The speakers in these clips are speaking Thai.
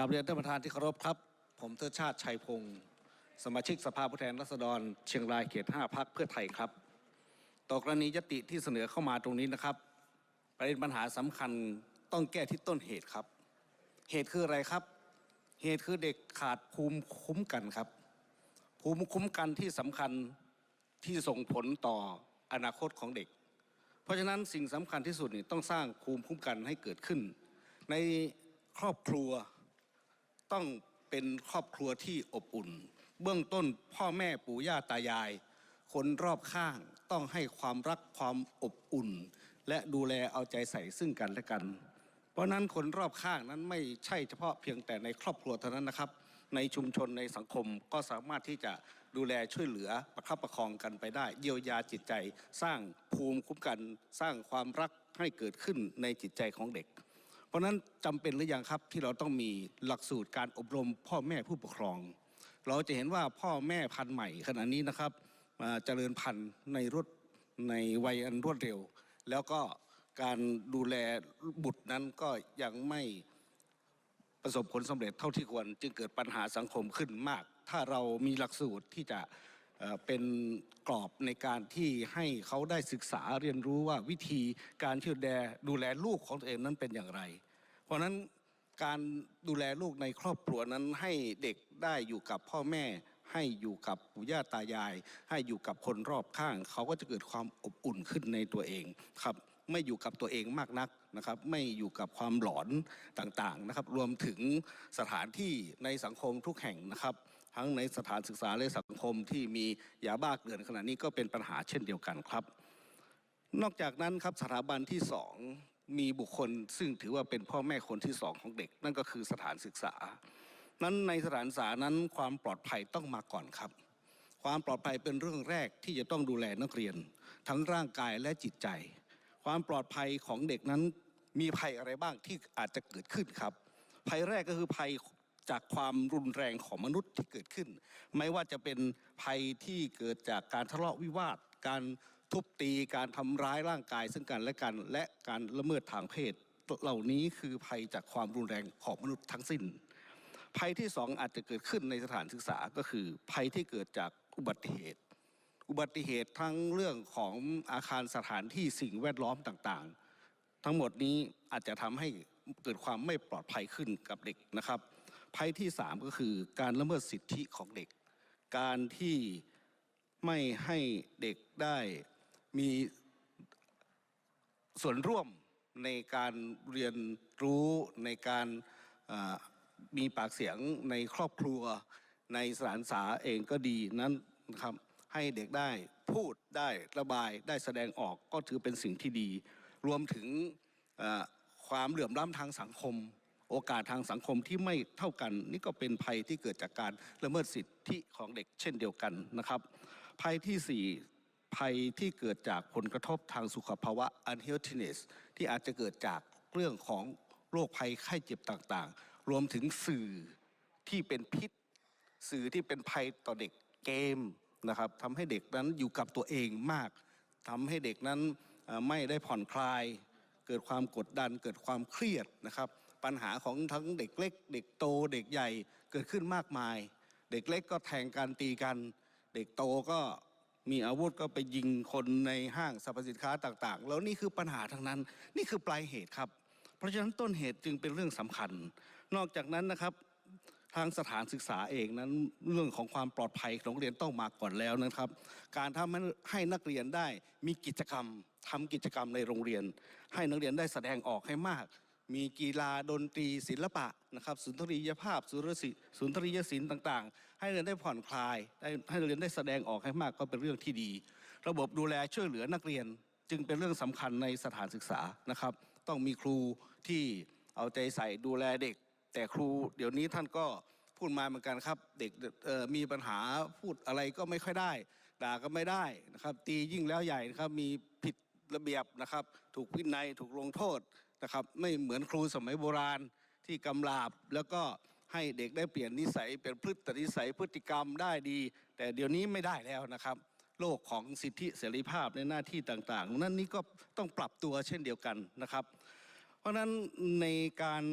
ครับเรียนท่านประธานที่เคารพครับ ผมเทิดชาติชัยพงศ์สมาชิกสภาผู้แทนราษฎร เชียงรายเขต5พักเพื่อไทยครับ ต่อกรณียติที่เสนอเข้ามาตรงนี้นะครับ ประเด็นปัญหาสำคัญต้องแก้ที่ต้นเหตุครับ เหตุคืออะไรครับ เหตุคือเด็กขาดภูมิคุ้มกันครับ ภูมิคุ้มกันที่สำคัญที่ส่งผลต่ออนาคตของเด็ก เพราะฉะนั้นสิ่งสำคัญที่สุดนี่ต้องสร้างภูมิคุ้มกันให้เกิดขึ้น ในครอบครัว ต้องเป็นครอบครัวที่อบอุ่น เบื้องต้นพ่อแม่ปู่ย่าตายาย คนรอบข้างต้องให้ความรักความอบอุ่น และดูแลเอาใจใส่ซึ่งกันและกัน เพราะนั้นคนรอบข้างนั้นไม่ใช่เฉพาะเพียงแต่ในครอบครัวเท่านั้นนะครับ ในชุมชนในสังคมก็สามารถที่จะดูแลช่วยเหลือประคับประคองกันไปได้ เยียวยาจิตใจ สร้างภูมิคุ้มกัน สร้างความรักให้เกิดขึ้นในจิตใจของเด็ก ราะนั้นจำเป็นหรือยังครับที่เราต้องมีหลักสูตรการอบรมพ่อแม่ผู้ปกครอง เราจะเห็นว่าพ่อแม่พันธุ์ใหม่ขณะนี้นะครับมาเจริญพันธุ์ในรถในวัยอันรวดเร็ว แล้วก็การดูแลบุตรนั้นก็ยังไม่ประสบผลสำเร็จเท่าที่ควร จึงเกิดปัญหาสังคมขึ้นมาก ถ้าเรามีหลักสูตรที่จะเอ่อเป็นกรอบในการที่ให้เขาได้ศึกษาเรียนรู้ว่าวิธีการที่ดูแลดูแลลูกของตัวเองนั้นเป็นอย่างไร เพราะฉะนั้นการดูแลลูกในครอบครัวนั้นให้เด็กได้อยู่กับพ่อแม่ ให้อยู่กับปู่ย่าตายาย ให้อยู่กับคนรอบข้าง เขาก็จะเกิดความอบอุ่นขึ้นในตัวเองครับ ไม่อยู่กับตัวเองมากนักนะครับ ไม่อยู่กับความหลอนต่างๆนะครับ รวมถึงสถานที่ในสังคมทุกแห่งนะครับ ทั้งในสถานศึกษาและสังคมที่มียาบ้าเกลื่อนขณะนี้ก็เป็นปัญหาเช่นเดียวกันครับ นอกจากนั้นครับสถาบันที่สอง มีบุคคลซึ่งถือว่าเป็นพ่อแม่คนที่สองของเด็ก นั่นก็คือสถานศึกษา นั้นในสถานศึกษานั้นความปลอดภัยต้องมาก่อนครับ ความปลอดภัยเป็นเรื่องแรกที่จะต้องดูแลนักเรียน ทั้งร่างกายและจิตใจ ความปลอดภัยของเด็กนั้น มีภัยอะไรบ้างที่อาจจะเกิดขึ้นครับ ภัยแรกก็คือภัยจากความรุนแรงของมนุษย์ที่เกิดขึ้น ไม่ว่าจะเป็นภัยที่เกิดจากการทะเลาะวิวาท การ ทุบตีการทำร้ายร่างกายซึ่งกันและกันและการละเมิดทางเพศ เหล่านี้คือภัยจากความรุนแรงของมนุษย์ทั้งสิ้น ภัยที่สองอาจจะเกิดขึ้นในสถานศึกษาก็คือ ภัยที่เกิดจากอุบัติเหตุ อุบัติเหตุทั้งเรื่องของอาคารสถานที่สิ่งแวดล้อมต่างๆ ทั้งหมดนี้อาจจะทำให้เกิดความไม่ปลอดภัยขึ้นกับเด็กนะครับ ภัยที่สามก็คือการละเมิดสิทธิของเด็ก การที่ไม่ให้เด็กได้ มีส่วนร่วมในการเรียนรู้ในการมีปากเสียงในครอบครัว ในสถานศึกษาเองก็ดีนั้นนะครับให้เด็กได้พูดได้ระบายได้แสดงออกก็ถือเป็นสิ่งที่ดี รวมถึงความเหลื่อมล้ำทางสังคม โอกาสทางสังคมที่ไม่เท่ากัน นี่ก็เป็นภัยที่เกิดจากการละเมิดสิทธิของเด็กเช่นเดียวกันนะครับ ภัยที่สี่ ภัยที่เกิดจากผลกระทบทางสุขภาวะ unhealthiness ที่อาจจะเกิดจากเรื่องของโรคภัยไข้เจ็บต่างๆ รวมถึงสื่อที่เป็นพิษ สื่อที่เป็นภัยต่อเด็กเกมนะครับทำให้เด็กนั้นอยู่กับตัวเองมากทำให้เด็กนั้นไม่ได้ผ่อนคลาย เกิดความกดดัน เกิดความเครียดนะครับ ปัญหาของทั้งเด็กเล็ก เด็กโตเด็กใหญ่เกิดขึ้นมากมาย เด็กเล็กก็แทงกันตีกัน เด็กโตก็ มีอาวุธก็ไปยิงคนในห้างสรรพสินค้าต่าง ๆ แล้วนี่คือปัญหาทั้งนั้น นี่คือปลายเหตุครับ เพราะฉะนั้นต้นเหตุจึงเป็นเรื่องสำคัญ นอกจากนั้นนะครับทางสถานศึกษาเองนั้นเรื่องของความปลอดภัยของเรียนต้องมาก่อนแล้วนะครับ การทำให้ให้นักเรียนได้มีกิจกรรมทำกิจกรรมในโรงเรียน ให้นักเรียนได้แสดงออกให้มาก มีกีฬาดนตรีศิลปะนะครับสุนทรียภาพสุรศิสุนทรียศิลป์ต่างๆ ให้เรียนได้ผ่อนคลายได้ให้เรียนได้แสดงออกให้มากก็เป็นเรื่องที่ดี ระบบดูแลช่วยเหลือนักเรียน จึงเป็นเรื่องสำคัญในสถานศึกษานะครับ ต้องมีครูที่เอาใจใส่ดูแลเด็ก แต่ครูเดี๋ยวนี้ท่านก็พูดมาเหมือนกันครับ เด็กมีปัญหาพูดอะไรก็ไม่ค่อยได้ ด่าก็ไม่ได้นะครับ ตียิ่งแล้วใหญ่นะครับมีผิดระเบียบนะครับ ถูกวินัยถูกลงโทษนะครับ ไม่เหมือนครูสมัยโบราณที่กำลาบแล้วก็ ให้เด็กได้เปลี่ยนนิสัยเป็นพฤตินิสัยพฤติกรรมได้ดี แต่เดี๋ยวนี้ไม่ได้แล้วนะครับ โลกของสิทธิเสรีภาพในหน้าที่ต่างๆ นั่นนี่ก็ต้องปรับตัวเช่นเดียวกันนะครับ เพราะฉะนั้นในการ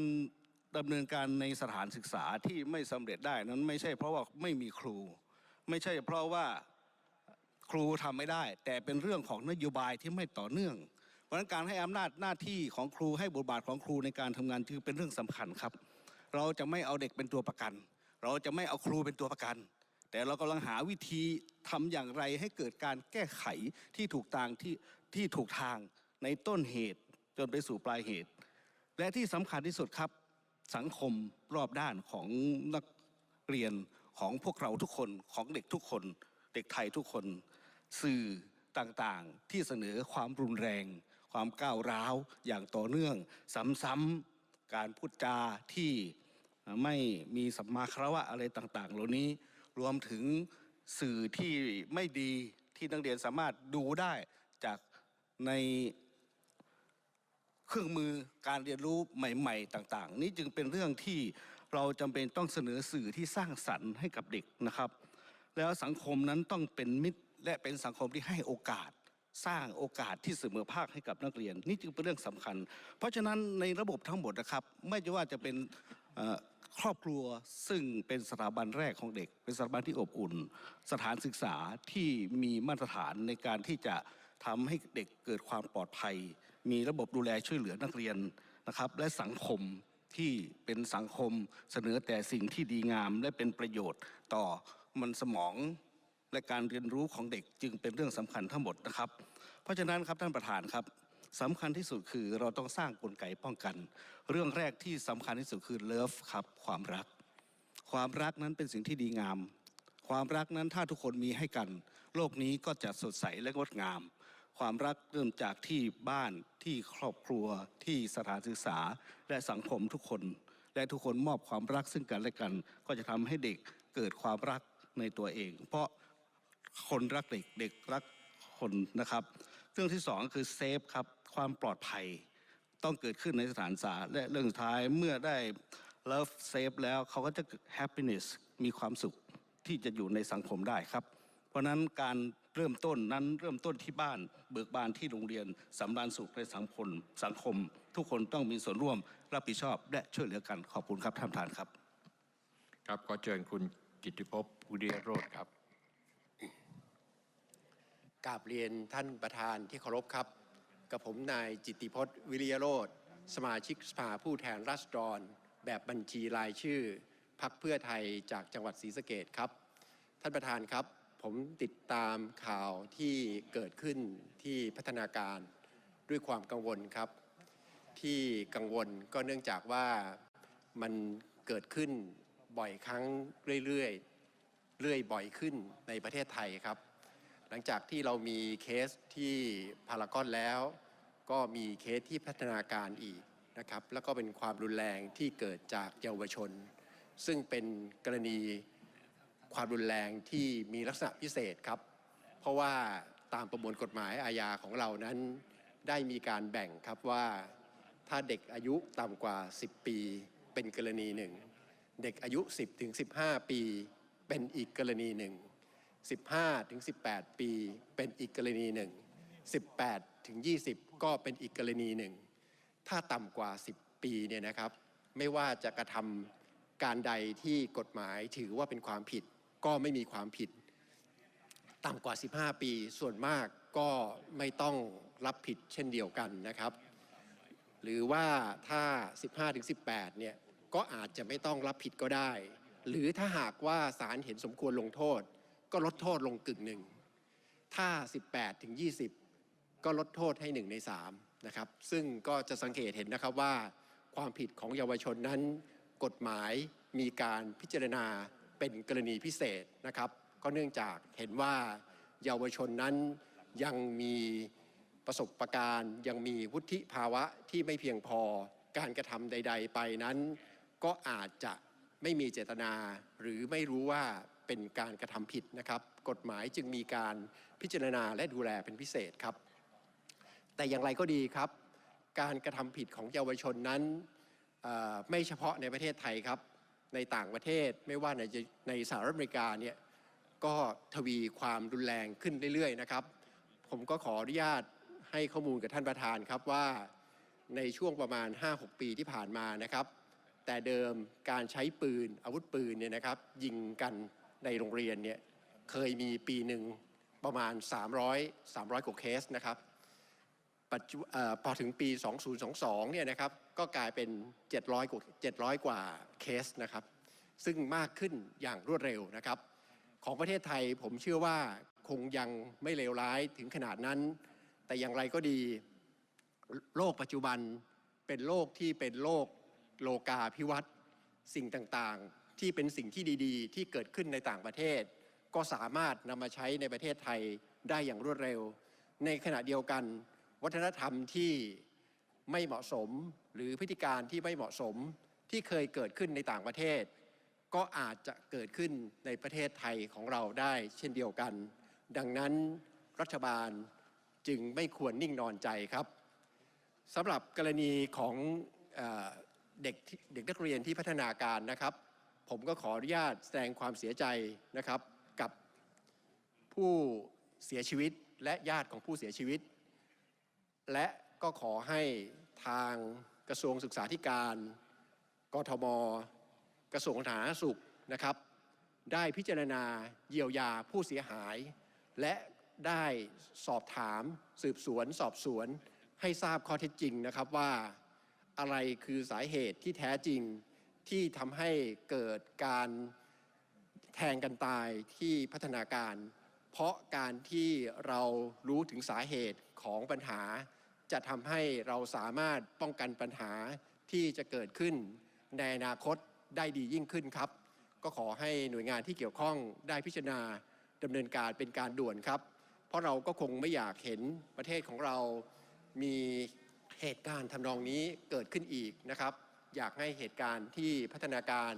ดำเนินการในสถานศึกษาที่ไม่สำเร็จได้นั้นไม่ใช่เพราะว่าไม่มีครู ไม่ใช่เพราะว่าครูทำไม่ได้ แต่เป็นเรื่องของนโยบายที่ไม่ต่อเนื่อง เพราะฉะนั้นการให้อำนาจหน้าที่ของครูให้บทบาทของครูในการทำงานจึงเป็นเรื่องสำคัญครับ เราจะไม่เอาเด็กเป็นตัวประกัน เราจะไม่เอาครูเป็นตัวประกัน แต่เรากำลังหาวิธีทำอย่างไรให้เกิดการแก้ไขที่ถูกทางที่ที่ถูกทางในต้นเหตุจนไปสู่ปลายเหตุ และที่สำคัญที่สุดครับสังคมรอบด้านของนักเรียนของพวกเราทุกคนของเด็กทุกคน เด็กไทยทุกคน สื่อต่างๆ ที่เสนอความรุนแรง ความก้าวร้าวอย่างต่อเนื่องซ้ำๆการพูดจาที่ ไม่มีสัมมาคารวะอะไรต่าง ๆ เหล่านี้รวมถึงสื่อที่ไม่ดีที่นักเรียนสามารถดูได้จากในเครื่องมือการเรียนรู้ใหม่ ๆ ต่าง ๆ นี่จึงเป็นเรื่องที่เราจำเป็นต้องเสนอสื่อที่สร้างสรรค์ให้กับเด็กนะครับ แล้วสังคมนั้นต้องเป็นมิตรและเป็นสังคมที่ให้โอกาสสร้างโอกาสที่เสมอภาคให้กับนักเรียน นี่จึงเป็นเรื่องสำคัญ เพราะฉะนั้นในระบบทั้งหมดนะครับ ไม่ว่าจะเป็น ครอบครัวซึ่งเป็นสถาบันแรกของเด็ก เป็นสถาบันที่อบอุ่น สถานศึกษาที่มีมาตรฐานในการที่จะทำให้เด็กเกิดความปลอดภัย มีระบบดูแลช่วยเหลือนักเรียนนะครับ และสังคมที่เป็นสังคมเสนอแต่สิ่งที่ดีงามและเป็นประโยชน์ต่อมันสมองและการเรียนรู้ของเด็กจึงเป็นเรื่องสำคัญทั้งหมดนะครับ เพราะฉะนั้นครับท่านประธานครับ สำคัญที่สุดคือเราต้องสร้างกลไกป้องกัน เรื่องแรกที่สำคัญที่สุดคือเลิฟครับความรัก ความรักนั้นเป็นสิ่งที่ดีงาม ความรักนั้นถ้าทุกคนมีให้กัน โลกนี้ก็จะสดใสและงดงาม ความรักเริ่มจากที่บ้านที่ครอบครัวที่สถานศึกษาและสังคมทุกคน และทุกคนมอบความรักซึ่งกันและกัน ก็จะทำให้เด็กเกิดความรักในตัวเอง เพราะคนรักเด็กเด็กรักคนนะครับเรื่องที่สองคือเซฟครับ ความปลอดภัยต้องเกิดขึ้นในสถานศึกษาและเรื่องสุดท้ายเมื่อได้ love safe แล้วเขาก็จะเกิด happiness มีความสุขที่จะอยู่ในสังคมได้ครับ เพราะฉะนั้นการเริ่มต้นนั้นเริ่มต้นที่บ้าน เบิกบานที่โรงเรียนสำราญสุขในสังคมสังคม ทุกคนต้องมีส่วนร่วม รับผิดชอบและช่วยเหลือกันขอบคุณครับท่านประธานครับ ครับขอเชิญคุณกิตติภพอุริยโรธครับกราบเรียนท่านประธานที่เคารพครับ กับผมนายจิติพจน์ วิริยโรธสมาชิกสภาผู้แทนราษฎร แบบบัญชีรายชื่อพักเพื่อไทยจากจังหวัดศรีสะเกดครับ ท่านประธานครับ ผมติดตามข่าวที่เกิดขึ้นที่พัฒนาการด้วยความกังวลครับ ที่กังวลก็เนื่องจากว่ามันเกิดขึ้นบ่อยครั้งเรื่อยๆเรื่อยบ่อยขึ้นในประเทศไทยครับ หลังจากที่เรามีเคสที่พารากอนแล้ว ก็มีเคสที่พัฒนาการอีกนะครับ แล้วก็เป็นความรุนแรงที่เกิดจากเยาวชน ซึ่งเป็นกรณีความรุนแรงที่มีลักษณะพิเศษครับ เพราะว่าตามประมวลกฎหมายอาญาของเรานั้น ได้มีการแบ่งครับว่าถ้าเด็กอายุต่ำกว่า 10 ปีเป็นกรณีหนึ่ง เด็กอายุ 10-15 ปี เป็นอีกกรณีหนึ่ง 15 ถึง 18 ปีเป็นอีกกรณีหนึ่ง 18 ถึง 20 ก็เป็นอีกกรณีหนึ่ง ถ้าต่ำกว่า 10 ปีเนี่ยนะครับ ไม่ว่าจะกระทำการใดที่กฎหมายถือว่าเป็นความผิดก็ไม่มีความผิด ต่ำกว่า 15 ปีส่วนมากก็ไม่ต้องรับผิดเช่นเดียวกันนะครับ หรือว่าถ้า 15-18 เนี่ยก็อาจจะไม่ต้องรับผิดก็ได้ หรือถ้าหากว่าศาลเห็นสมควรลงโทษ ก็ลดโทษลงกึ่งหนึ่ง ถ้า 18-20 ก็ลดโทษให้ 1 ใน3นะครับ ซึ่งก็จะสังเกตเห็นนะครับว่า ความผิดของเยาวชนนั้น กฎหมายมีการพิจารณาเป็นกรณีพิเศษนะครับ ก็เนื่องจากเห็นว่าเยาวชนนั้นยังมีประสบการณ์ ยังมีวุฒิภาวะที่ไม่เพียงพอการกระทำใด ๆ ไปนั้น ก็อาจจะไม่มีเจตนาหรือไม่รู้ว่า เป็นการกระทำผิดนะครับ กฎหมายจึงมีการพิจารณาและดูแลเป็นพิเศษครับ แต่อย่างไรก็ดีครับ การกระทำผิดของเยาวชนนั้นไม่เฉพาะในประเทศไทยครับ ในต่างประเทศไม่ว่าในในสหรัฐอเมริกาเนี่ยก็ทวีความรุนแรงขึ้นเรื่อยๆนะครับ ผมก็ขออนุญาตให้ข้อมูลกับท่านประธานครับว่าในช่วงประมาณ 5-6 ปีที่ผ่านมานะครับ แต่เดิมการใช้ปืนอาวุธปืนเนี่ยนะครับ ยิงกัน ในโรงเรียนเนี่ยเคยมีปีหนึ่งประมาณ 300 300กว่าเคสนะครับพอถึงปี 2022 เนี่ยนะครับก็กลายเป็น 700 กว่า 700 กว่าเคสนะครับ ซึ่งมากขึ้นอย่างรวดเร็วนะครับ ของประเทศไทยผมเชื่อว่าคงยังไม่เลวร้ายถึงขนาดนั้น แต่อย่างไรก็ดีโลกปัจจุบันเป็นโลกที่เป็นโลกโลกาภิวัตน์สิ่งต่างๆ ที่เป็นสิ่งที่ดีๆ ที่เกิดขึ้นในต่างประเทศ ก็สามารถนำมาใช้ในประเทศไทยได้อย่างรวดเร็ว ในขณะเดียวกัน วัฒนธรรมที่ไม่เหมาะสมหรือพฤติการที่ไม่เหมาะสมที่เคยเกิดขึ้นในต่างประเทศ ก็อาจจะเกิดขึ้นในประเทศไทยของเราได้เช่นเดียวกัน ดังนั้นรัฐบาลจึงไม่ควรนิ่งนอนใจครับสำหรับกรณีของเอเด็กเด็กนักเรียนที่พัฒนาการนะครับ ผมก็ขออนุญาตแสดงความเสียใจนะครับกับผู้เสียชีวิตและญาติของผู้เสียชีวิต และก็ขอให้ทางกระทรวงศึกษาธิการกทม กระทรวงสาธารณสุขนะครับ ได้พิจารณาเยียวยาผู้เสียหาย และได้สอบถามสืบสวน สอบสวนให้ทราบข้อเท็จจริงนะครับว่าอะไรคือสาเหตุที่แท้จริง ที่ทำให้เกิดการแทงกันตายที่พัฒนาการ เพราะการที่เรารู้ถึงสาเหตุของปัญหา จะทำให้เราสามารถป้องกันปัญหาที่จะเกิดขึ้นในอนาคตได้ดียิ่งขึ้นครับ ก็ขอให้หน่วยงานที่เกี่ยวข้องได้พิจารณาดำเนินการเป็นการด่วนครับ เพราะเราก็คงไม่อยากเห็นประเทศของเรามีเหตุการณ์ทำนองนี้เกิดขึ้นอีกนะครับ อยากให้เหตุการณ์ที่พัฒนาการ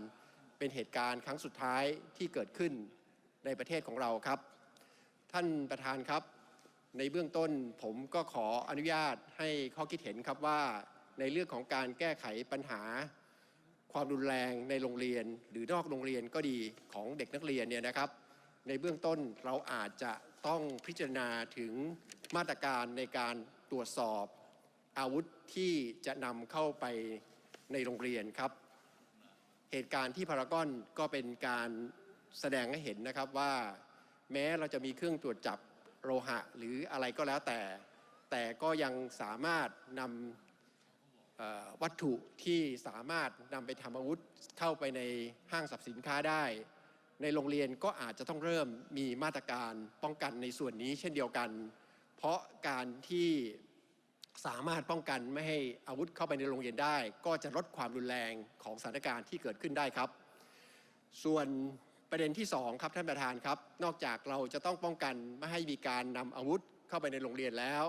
เป็นเหตุการณ์ครั้งสุดท้ายที่เกิดขึ้นในประเทศของเราครับ ท่านประธานครับ ในเบื้องต้นผมก็ขออนุญาตให้ข้อคิดเห็นครับว่า ในเรื่องของการแก้ไขปัญหา ความรุนแรงในโรงเรียน หรือนอกโรงเรียนก็ดีของเด็กนักเรียนเนี่ยนะครับ ในเบื้องต้นเราอาจจะต้องพิจารณาถึงมาตรการในการตรวจสอบอาวุธที่จะนำเข้าไป ในโรงเรียนครับ เหตุการณ์ที่พารากอนก็เป็นการแสดงให้เห็นนะครับว่า แม้เราจะมีเครื่องตรวจจับโลหะหรืออะไรก็แล้วแต่ แต่ก็ยังสามารถนำวัตถุที่สามารถนำไปทำอาวุธเข้าไปในห้างสรรพสินค้าได้ ในโรงเรียนก็อาจจะต้องเริ่มมีมาตรการป้องกันในส่วนนี้เช่นเดียวกัน เพราะการที่ สามารถป้องกันไม่ให้อาวุธเข้าไปในโรงเรียนได้ ก็จะลดความรุนแรงของสถานการณ์ที่เกิดขึ้นได้ครับ ส่วนประเด็นที่สองครับท่านประธานครับ นอกจากเราจะต้องป้องกันไม่ให้มีการนำอาวุธเข้าไปในโรงเรียนแล้ว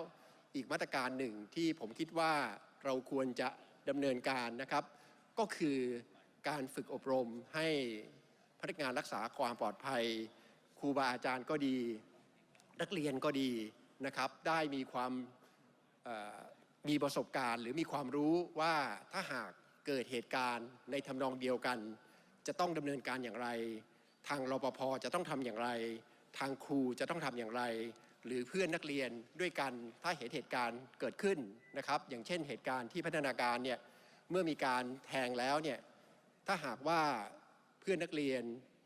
อีกมาตรการหนึ่งที่ผมคิดว่าเราควรจะดำเนินการนะครับ ก็คือการฝึกอบรมให้พนักงานรักษาความปลอดภัยครูบาอาจารย์ก็ดี นักเรียนก็ดีนะครับ ได้มีความ มีประสบการณ์ หรือมีความรู้ว่าถ้าหากเกิดเหตุการณ์ในทำนองเดียวกัน จะต้องดำเนินการอย่างไร ทางรปภจะต้องทำอย่างไร ทางครูจะต้องทำอย่างไร หรือเพื่อนนักเรียนด้วยกันถ้าเห็นเหตุการณ์เกิดขึ้นนะครับ อย่างเช่นเหตุการณ์ที่พัฒนาการเนี่ยเมื่อมีการแทงแล้วเนี่ยถ้าหากว่าเพื่อนนักเรียน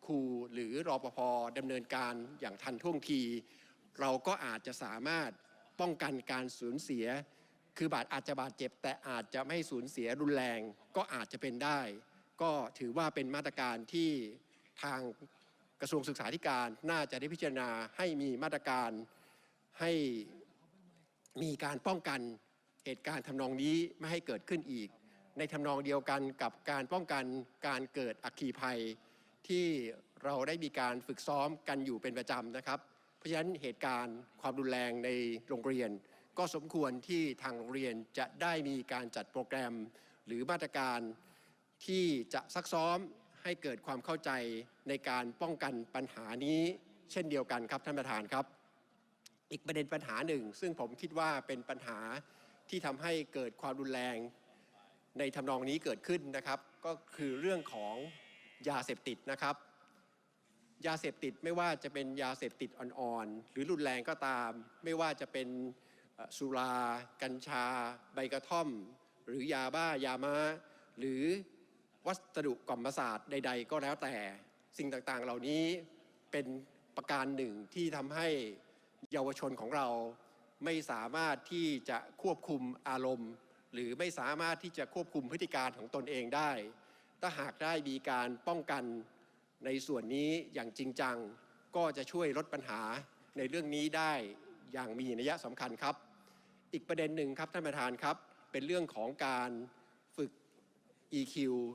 ครูหรือรอปภดำเนินการอย่างทันท่วงที เราก็อาจจะสามารถ ป้องกันการสูญเสีย คือบาดอาจจะบาดเจ็บ แต่อาจจะไม่สูญเสียรุนแรง ก็อาจจะเป็นได้ ก็ถือว่าเป็นมาตรการที่ทางกระทรวงศึกษาธิการน่าจะได้พิจารณาให้มีมาตรการให้มีการป้องกันเหตุการณ์ทำนองนี้ไม่ให้เกิดขึ้นอีก ในทำนองเดียวกันกับการป้องกันการเกิดอัคคีภัย ที่เราได้มีการฝึกซ้อมกันอยู่เป็นประจำนะครับ เพราะฉะนั้นเหตุการณ์ความรุนแรงในโรงเรียน ก็สมควรที่ทางโรงเรียนจะได้มีการจัดโปรแกรม หรือมาตรการที่จะซักซ้อมให้เกิดความเข้าใจในการป้องกันปัญหานี้ เช่นเดียวกันครับท่านประธานครับ อีกประเด็นปัญหาหนึ่ง ซึ่งผมคิดว่าเป็นปัญหาที่ทำให้เกิดความรุนแรงในทำนองนี้เกิดขึ้นนะครับ ก็คือเรื่องของยาเสพติดนะครับ ยาเสพติดไม่ว่าจะเป็นยาเสพติดอ่อนๆ หรือรุนแรงก็ตาม ไม่ว่าจะเป็นสุรา กัญชา ใบกระท่อม หรือยาบ้ายาม้า หรือวัวัสดุกล่อมประสาทใด ๆ ก็แล้วแต่สิ่งต่างๆ เหล่านี้เป็นประการหนึ่งที่ทำให้เยาวชนของเราไม่สามารถที่จะควบคุมอารมณ์ หรือไม่สามารถที่จะควบคุมพฤติการของตนเองได้ ถ้าหากได้มีการป้องกัน ในส่วนนี้อย่างจริงจังก็จะช่วยลดปัญหาในเรื่องนี้ได้อย่างมีนัยสำคัญครับ อีกประเด็นหนึ่งครับท่านประธานครับ เป็นเรื่องของการฝึก EQ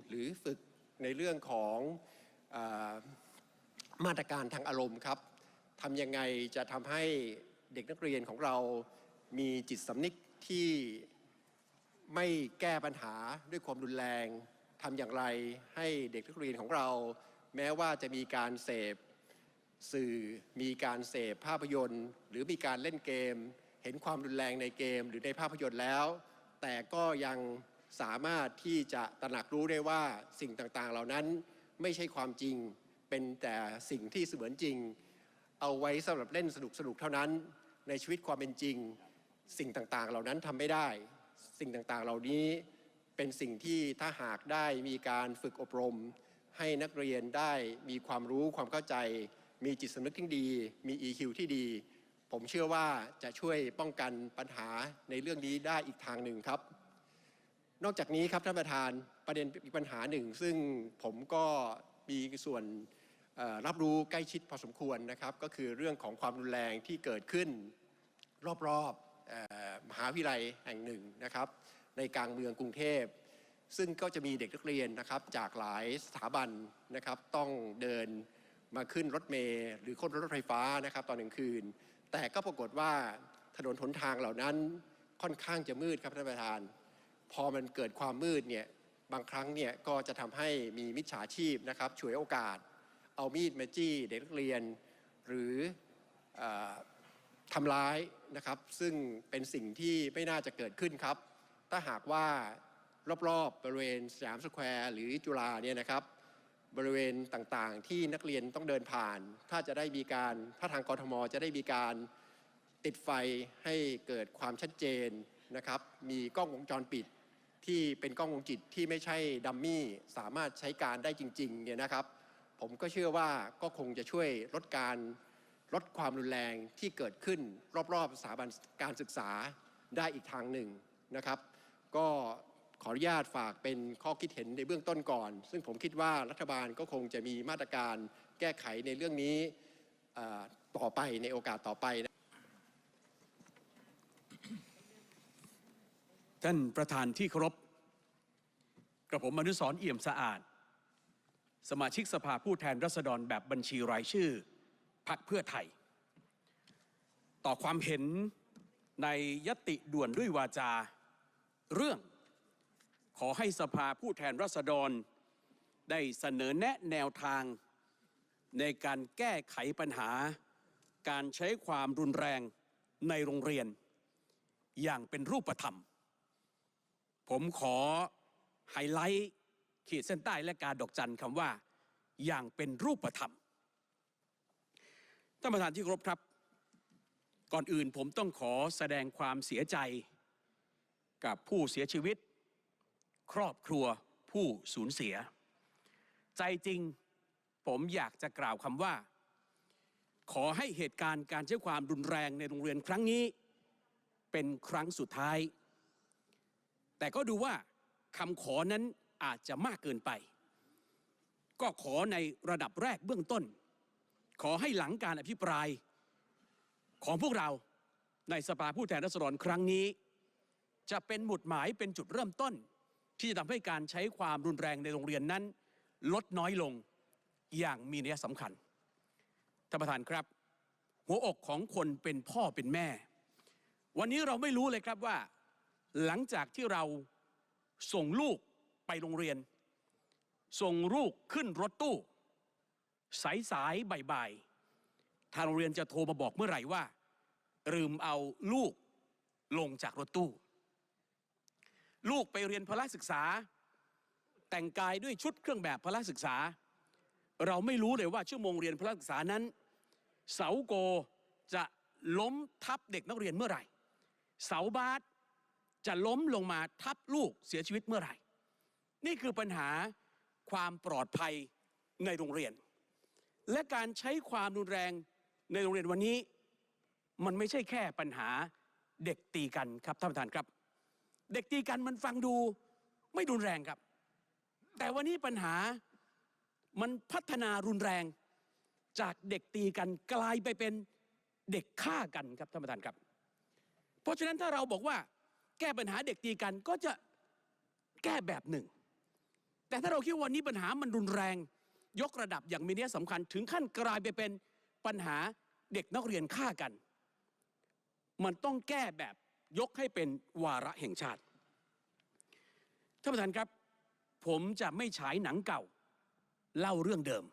หรือฝึกในเรื่องของอมาตรการทางอารมณ์ครับทำยังไงจะทำให้เด็กนักเรียนของเรามีจิตสำนึกที่ไม่แก้ปัญหาด้วยความรุนแรงทำอย่างไรให้เด็กนักเรียนของเรา แม้ว่าจะมีการเสพสื่อมีการเสพภาพยนตร์ หรือมีการเล่นเกม เห็นความรุนแรงในเกมหรือในภาพยนตร์แล้ว แต่ก็ยังสามารถที่จะตระหนักรู้ได้ว่าสิ่งต่างๆ เหล่านั้นไม่ใช่ความจริง เป็นแต่สิ่งที่เสมือนจริง เอาไว้สำหรับเล่นสนุกๆเท่านั้น ในชีวิตความเป็นจริง สิ่งต่างๆ เหล่านั้นทำไม่ได้ สิ่งต่างๆ เหล่านี้เป็นสิ่งที่ถ้าหากได้มีการฝึกอบรม ให้นักเรียนได้มีความรู้ความเข้าใจ มีจิตสำนึกที่ดี มี EQ ที่ดี ผมเชื่อว่าจะช่วยป้องกันปัญหาในเรื่องนี้ได้อีกทางหนึ่งครับ นอกจากนี้ครับท่านประธานประเด็นอีกปัญหาหนึ่ง ซึ่งผมก็มีส่วนรับรู้ใกล้ชิดพอสมควรนะครับ ก็คือเรื่องของความรุนแรงที่เกิดขึ้นรอบๆมหาวิทยาลัยแห่งหนึ่งนะครับ ในกลางเมืองกรุงเทพ ซึ่งก็จะมีเด็กนักเรียนนะครับจากหลายสถาบันนะครับต้องเดินมาขึ้นรถเมล์หรือขึ้นรถไฟฟ้านะครับตอนกลางคืน แต่ก็ปรากฏว่าถนนหนทางเหล่านั้นค่อนข้างจะมืดครับท่านประธาน พอมันเกิดความมืดเนี่ยบางครั้งเนี่ยก็จะทำให้มีมิจฉาชีพนะครับฉวยโอกาส เอามีดมาจี้เด็กนักเรียน หรือออทำร้ายนะครับ ซึ่งเป็นสิ่งที่ไม่น่าจะเกิดขึ้นครับ ถ้าหากว่า รอบๆบริเวณสยามสแควร์หรือจุฬาเนี่ยนะครับ บริเวณต่างๆ ที่นักเรียนต้องเดินผ่าน ถ้าจะได้มีการถ้าทางกทมจะได้มีการติดไฟให้เกิดความชัดเจนนะครับ มีกล้องวงจรปิดที่เป็นกล้องวงจิตที่ไม่ใช่ดัมมี่สามารถใช้การได้จริงๆเนี่ยนะครับ ผมก็เชื่อว่าก็คงจะช่วยลดการลดความรุนแรงที่เกิดขึ้นรอบๆสถาบันการศึกษาได้อีกทางหนึ่งนะครับ ก็ ขออนุญาตฝากเป็นข้อคิดเห็นในเบื้องต้นก่อน ซึ่งผมคิดว่ารัฐบาลก็คงจะมีมาตรการแก้ไขในเรื่องนี้ต่อไปในโอกาสต่อไปนะท่านประธานที่เคารพกระผมอนุสรเอี่ยมสะอาด สมาชิกสภาผู้แทนราษฎรแบบบัญชีรายชื่อพักเพื่อไทย ต่อความเห็นในยติด่วนด้วยวาจาเรื่อง ขอให้สภาผู้แทนราษฎร ได้เสนอแนะแนวทาง ในการแก้ไขปัญหา การใช้ความรุนแรงในโรงเรียน อย่างเป็นรูปธรรม ผมขอไฮไลท์ขีดเส้นใต้และการดอกจันคำว่า อย่างเป็นรูปธรรมท่านประธานที่เคารพครับ ก่อนอื่นผมต้องขอแสดงความเสียใจ กับผู้เสียชีวิต ครอบครัวผู้สูญเสีย ใจจริงผมอยากจะกล่าวคำว่า ขอให้เหตุการณ์การใช้ความรุนแรงในโรงเรียนครั้งนี้ เป็นครั้งสุดท้าย แต่ก็ดูว่าคำขอนั้นอาจจะมากเกินไป ก็ขอในระดับแรกเบื้องต้น ขอให้หลังการอภิปราย ของพวกเราในสภาผู้แทนราษฎรครั้งนี้ จะเป็นหมุดหมายเป็นจุดเริ่มต้น ที่จะทำให้การใช้ความรุนแรงในโรงเรียนนั้น ลดน้อยลงอย่างมีนัยสำคัญท่านประธานครับ หัวอกของคนเป็นพ่อเป็นแม่ วันนี้เราไม่รู้เลยครับว่า หลังจากที่เราส่งลูกไปโรงเรียน ส่งลูกขึ้นรถตู้ สายสายบ่ายๆทางโรงเรียนจะโทรมาบอกเมื่อไหร่ว่าลืมเอาลูกลงจากรถตู้ ลูกไปเรียนพละศึกษา แต่งกายด้วยชุดเครื่องแบบพละศึกษา เราไม่รู้เลยว่าชั่วโมงเรียนพละศึกษานั้น เสาโกจะล้มทับเด็กนักเรียนเมื่อไหร่ เสาบาสจะล้มลงมาทับลูกเสียชีวิตเมื่อไหร่ นี่คือปัญหาความปลอดภัยในโรงเรียน และการใช้ความรุนแรงในโรงเรียนวันนี้ มันไม่ใช่แค่ปัญหาเด็กตีกันครับท่านประธานครับ เด็กตีกันมันฟังดูไม่รุนแรงครับ แต่วันนี้ปัญหามันพัฒนารุนแรงจากเด็กตีกันกลายไปเป็นเด็กฆ่ากันครับท่านประธานครับ เพราะฉะนั้นถ้าเราบอกว่าแก้ปัญหาเด็กตีกันก็จะแก้แบบหนึ่ง แต่ถ้าเราคิดว่าวันนี้ปัญหามันรุนแรง ยกระดับอย่างมีนัยสำคัญ ถึงขั้นกลายไปเป็นปัญหาเด็กนักเรียนฆ่ากัน มันต้องแก้แบบ ยกให้เป็นวาระแห่งชาติท่านประธานครับ ผมจะไม่ฉายหนังเก่า เล่าเรื่องเดิม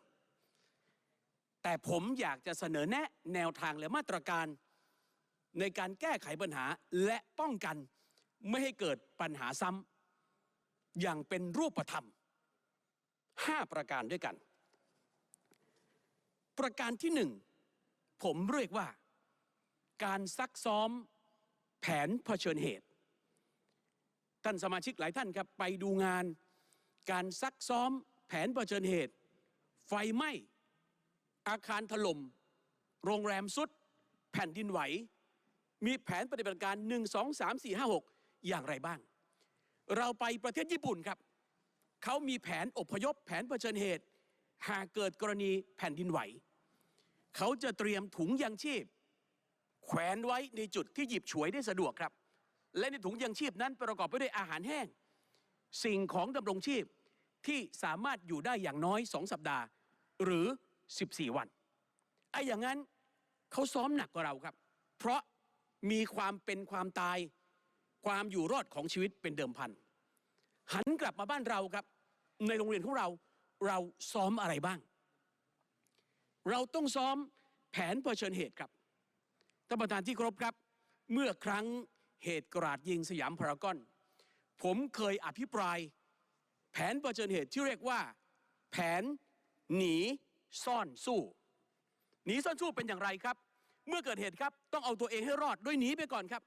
แต่ผมอยากจะเสนอแนะแนวทางและมาตรการในการแก้ไขปัญหาและป้องกันไม่ให้เกิดปัญหาซ้ำอย่างเป็นรูปธรรม 5 ประการด้วยกัน ประการที่หนึ่งผมเรียกว่า การซักซ้อม แผนเผชิญเหตุ ท่านสมาชิกหลายท่านครับไปดูงาน การซักซ้อมแผนเผชิญเหตุ ไฟไหม้ อาคารถล่ม โรงแรมสุด แผ่นดินไหว มีแผนปฏิบัติการ 1 2 3 4 5 6 อย่างไรบ้าง เราไปประเทศญี่ปุ่นครับ เขามีแผนอพยพแผนเผชิญเหตุ หากเกิดกรณีแผ่นดินไหว เขาจะเตรียมถุงยางชีพ แขวนไว้ในจุดที่หยิบฉวยได้สะดวกครับ และในถุงยางชีพนั้นประกอบไปด้วยอาหารแห้ง สิ่งของดำรงชีพที่สามารถอยู่ได้อย่างน้อย 2 สัปดาห์ หรือ 14 วันไอ้อย่างนั้นเขาซ้อมหนักกว่าเราครับ เพราะมีความเป็นความตายความอยู่รอดของชีวิตเป็นเดิมพันหันกลับมาบ้านเราครับ ในโรงเรียนของเราเราซ้อมอะไรบ้าง เราต้องซ้อมแผนเผชิญเหตุครับ ท่านประธานที่เคารพครับ เมื่อครั้งเหตุกราดยิงสยามพารากอน ผมเคยอภิปราย แผนเผชิญเหตุที่เรียกว่า แผนหนีซ่อนสู้ หนีซ่อนสู้เป็นอย่างไรครับ เมื่อเกิดเหตุครับต้องเอาตัวเองให้รอดโดยหนีไปก่อนครับ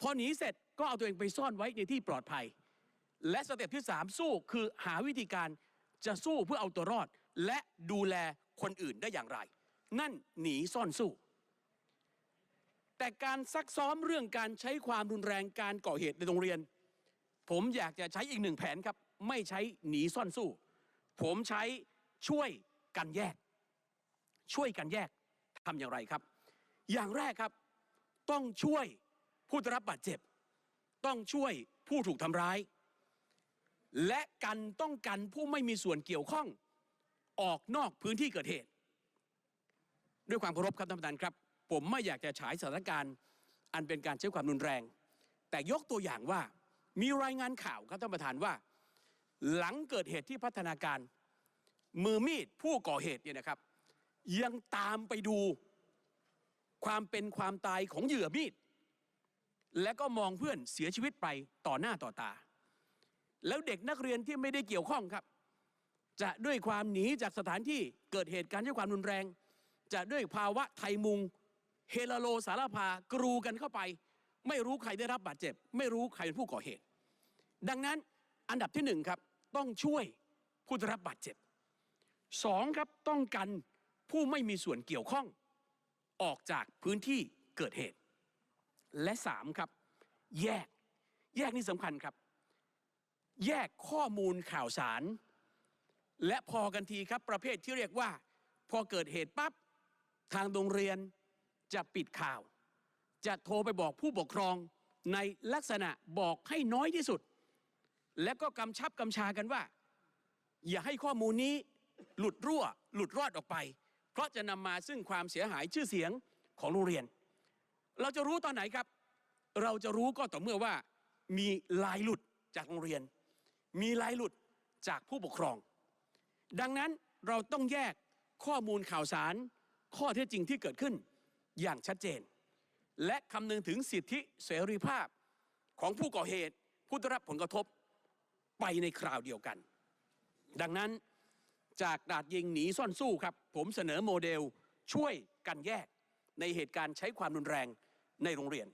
พอหนีเสร็จก็เอาตัวเองไปซ่อนไว้ในที่ปลอดภัย และสเต็ปที่ 3 สู้คือหาวิธีการจะสู้เพื่อเอาตัวรอด และดูแลคนอื่นได้อย่างไร นั่นหนีซ่อนสู้ แต่การซักซ้อมเรื่องการใช้ความรุนแรงการก่อเหตุในโรงเรียน ผมอยากจะใช้อีกหนึ่งแผนครับ ไม่ใช้หนีซ่อนสู้ ผมใช้ช่วยกันแยก ช่วยกันแยกทำอย่างไรครับ อย่างแรกครับ ต้องช่วยผู้ได้รับบาดเจ็บ ต้องช่วยผู้ถูกทำร้าย และกันต้องกันผู้ไม่มีส่วนเกี่ยวข้องออกนอกพื้นที่เกิดเหตุ ด้วยความเคารพครับท่านประธานครับ ผมไม่อยากจะฉายสถานการณ์ อันเป็นการใช้ความรุนแรง แต่ยกตัวอย่างว่ามีรายงานข่าวครับท่านประธานว่า หลังเกิดเหตุที่พัฒนาการ มือมีดผู้ก่อเหตุเนี่ยนะครับ ยังตามไปดูความเป็นความตายของเหยื่อมีด และก็มองเพื่อนเสียชีวิตไปต่อหน้าต่อตา แล้วเด็กนักเรียนที่ไม่ได้เกี่ยวข้องครับ จะด้วยความหนีจากสถานที่เกิดเหตุการณ์ด้วยความรุนแรง จะด้วยภาวะไทยมุง เฮลาโลสารพากรูกันเข้าไป ไม่รู้ใครได้รับบาดเจ็บ ไม่รู้ใครเป็นผู้ก่อเหตุ ดังนั้นอันดับที่หนึ่งครับต้องช่วยผู้ได้รับบาดเจ็บสองครับต้องกันผู้ไม่มีส่วนเกี่ยวข้องออกจากพื้นที่เกิดเหตุ และสามครับ แยกแยกนี่สำคัญครับ แยกข้อมูลข่าวสาร และพอกันทีครับประเภทที่เรียกว่า พอเกิดเหตุปั๊บทางโรงเรียน จะปิดข่าว จะโทรไปบอกผู้ปกครองในลักษณะบอกให้น้อยที่สุด และก็กำชับกำชากันว่า อย่าให้ข้อมูลนี้หลุดรั่ว หลุดรอดออกไป เพราะจะนำมาซึ่งความเสียหายชื่อเสียงของโรงเรียน เราจะรู้ตอนไหนครับ เราจะรู้ก็ต่อเมื่อว่า มีลายหลุดจากโรงเรียน มีลายหลุดจากผู้ปกครอง ดังนั้นเราต้องแยกข้อมูลข่าวสารข้อเท็จจริงที่เกิดขึ้น อย่างชัดเจน และคำนึงถึงสิทธิเสรีภาพของผู้ก่อเหตุ ผู้ได้รับผลกระทบไปในคราวเดียวกัน ดังนั้นจากดาดยิงหนีซ่อนสู้ครับ ผมเสนอโมเดลช่วยกันแยกในเหตุการณ์ใช้ความรุนแรงในโรงเรียน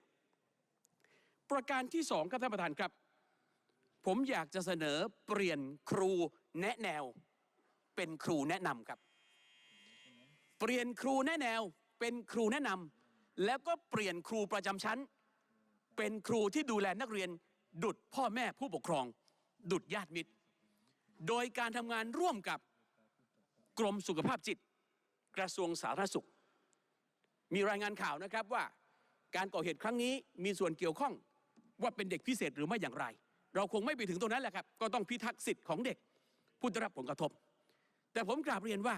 ประการที่สองครับท่านประธานครับ ผมอยากจะเสนอเปลี่ยนครูแนะแนว เป็นครูแนะนำครับ เปลี่ยนครูแนะแนว เป็นครูแนะนำแล้วก็เปลี่ยนครูประจำชั้น เป็นครูที่ดูแลนักเรียน ดุดพ่อแม่ผู้ปกครอง ดุดญาติมิตร โดยการทำงานร่วมกับกรมสุขภาพจิต กระทรวงสาธารณสุข มีรายงานข่าวนะครับว่าการก่อเหตุครั้งนี้มีส่วนเกี่ยวข้องว่าเป็นเด็กพิเศษหรือไม่อย่างไร เราคงไม่ไปถึงตรงนั้นแหละครับ ก็ต้องพิทักษ์สิทธิ์ของเด็ก ผู้ได้รับผลกระทบ แต่ผมกราบเรียนว่า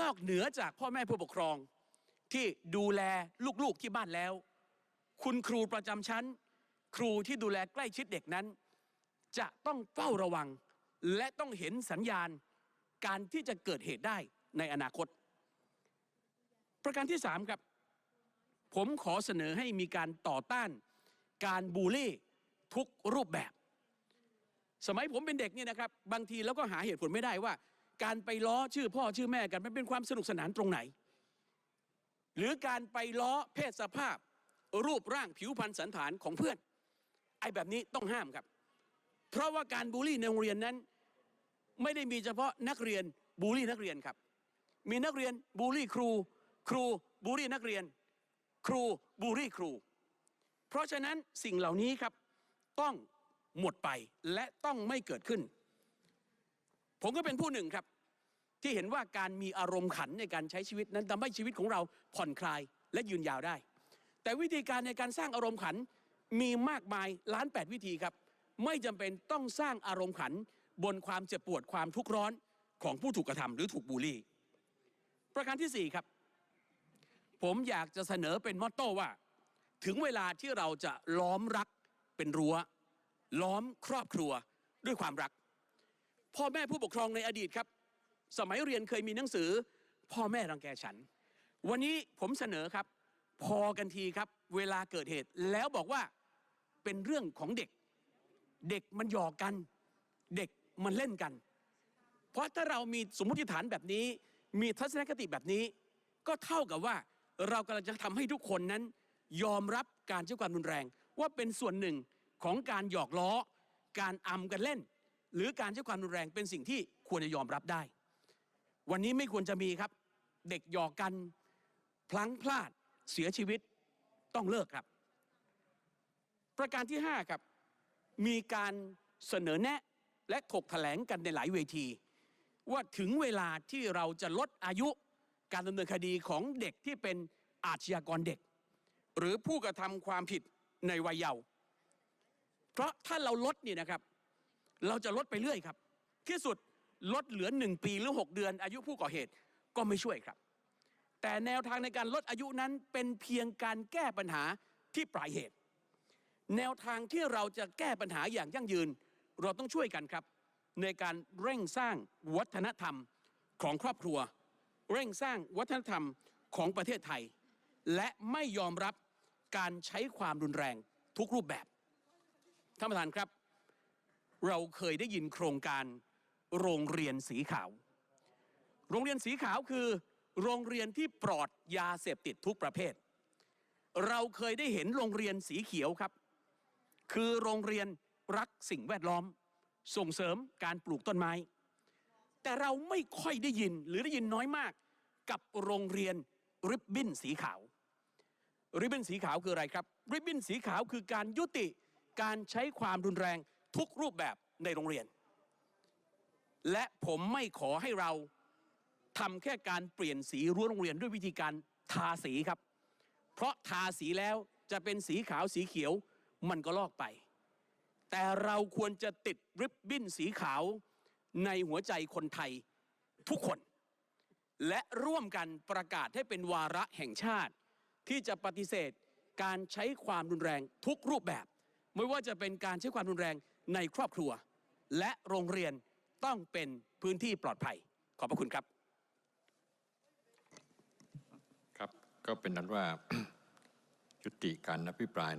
นอกเหนือจากพ่อแม่ผู้ปกครอง ที่ดูแลลูกๆที่บ้านแล้ว คุณครูประจำชั้น ครูที่ดูแลใกล้ชิดเด็กนั้น จะต้องเฝ้าระวัง และต้องเห็นสัญญาณการที่จะเกิดเหตุได้ในอนาคต ประการที่สามครับ ผมขอเสนอให้มีการต่อต้าน การบูลลี่ทุกรูปแบบ สมัยผมเป็นเด็กเนี่ยนะครับ บางทีแล้วก็หาเหตุผลไม่ได้ว่า การไปล้อชื่อพ่อชื่อแม่กันมันเป็นความสนุกสนานตรงไหน หรือการไปล้อเพศสภาพ รูปร่างผิวพรรณสันฐานของเพื่อน ไอ้แบบนี้ต้องห้ามครับ เพราะว่าการบูลลี่ในโรงเรียนนั้น ไม่ได้มีเฉพาะนักเรียนบูลลี่นักเรียนครับ มีนักเรียนบูลลี่ครู ครูบูลลี่นักเรียน ครูบูลลี่ครู เพราะฉะนั้นสิ่งเหล่านี้ครับต้องหมดไปและต้องไม่เกิดขึ้น ผมก็เป็นผู้หนึ่งครับ ที่เห็นว่าการมีอารมณ์ขันในการใช้ชีวิตนั้นทำให้ชีวิตของเราผ่อนคลายและยืนยาวได้ แต่วิธีการในการสร้างอารมณ์ขันมีมากมายล้านแปดวิธีครับ ไม่จำเป็นต้องสร้างอารมณ์ขันบนความเจ็บปวดความทุกข์ร้อนของผู้ถูกกระทำหรือถูกบูลลี่ ประการที่สี่ครับ ผมอยากจะเสนอเป็นมอตโต้ว่า ถึงเวลาที่เราจะล้อมรักเป็นรั้ว ล้อมครอบครัวด้วยความรัก พ่อแม่ผู้ปกครองในอดีตครับ สมัยเรียนเคยมีหนังสือ พ่อแม่รังแกฉัน วันนี้ผมเสนอครับ พอกันทีครับ เวลาเกิดเหตุ แล้วบอกว่าเป็นเรื่องของเด็ก เด็กมันหยอกกัน เด็กมันเล่นกัน เพราะถ้าเรามีสมมติฐานแบบนี้ มีทัศนคติแบบนี้ ก็เท่ากับว่าเรากำลังจะทำให้ทุกคนนั้น ยอมรับการใช้ความรุนแรง ว่าเป็นส่วนหนึ่งของการหยอกล้อ การอำกันเล่น หรือการใช้ความรุนแรงเป็นสิ่งที่ควรจะยอมรับได้ วันนี้ไม่ควรจะมีครับ เด็กหยอกกันพลั้งพลาดเสียชีวิตต้องเลิกครับ ประการที่ 5 ครับ มีการเสนอแนะและถกแถลงกันในหลายเวที ว่าถึงเวลาที่เราจะลดอายุการดำเนินคดีของเด็กที่เป็นอาชญากรเด็ก หรือผู้กระทำความผิดในวัยเยาว์เพราะถ้าเราลดนี่นะครับ เราจะลดไปเรื่อยครับ ที่สุด ลดเหลือหนึ่งปีหรือ 6 เดือนอายุผู้ก่อเหตุก็ไม่ช่วยครับ แต่แนวทางในการลดอายุนั้นเป็นเพียงการแก้ปัญหาที่ปลายเหตุ แนวทางที่เราจะแก้ปัญหาอย่างยั่งยืน เราต้องช่วยกันครับ ในการเร่งสร้างวัฒนธรรมของครอบครัว เร่งสร้างวัฒนธรรมของประเทศไทย และไม่ยอมรับการใช้ความรุนแรงทุกรูปแบบท่านประธานครับ เราเคยได้ยินโครงการ โรงเรียนสีขาว โรงเรียนสีขาวคือ โรงเรียนที่ปลอดยาเสพติดทุกประเภท เราเคยได้เห็นโรงเรียนสีเขียวครับ คือโรงเรียนรักสิ่งแวดล้อม ส่งเสริมการปลูกต้นไม้ แต่เราไม่ค่อยได้ยินหรือได้ยินน้อยมากกับโรงเรียนริบบิ้นสีขาว ริบบิ้นสีขาวคืออะไรครับ ริบบิ้นสีขาวคือการยุติการใช้ความรุนแรงทุกรูปแบบในโรงเรียน และผมไม่ขอให้เราทำแค่การเปลี่ยนสีรั้วโรงเรียนด้วยวิธีการทาสีครับ เพราะทาสีแล้วจะเป็นสีขาวสีเขียวมันก็ลอกไป แต่เราควรจะติดริบบิ้นสีขาวในหัวใจคนไทยทุกคน และร่วมกันประกาศให้เป็นวาระแห่งชาติ ที่จะปฏิเสธการใช้ความรุนแรงทุกรูปแบบ ไม่ว่าจะเป็นการใช้ความรุนแรงในครอบครัว และโรงเรียน ต้องเป็นพื้นที่ปลอดภัย ขอบพระคุณครับ ครับก็เป็นนั้นว่ายุติการอภิปราย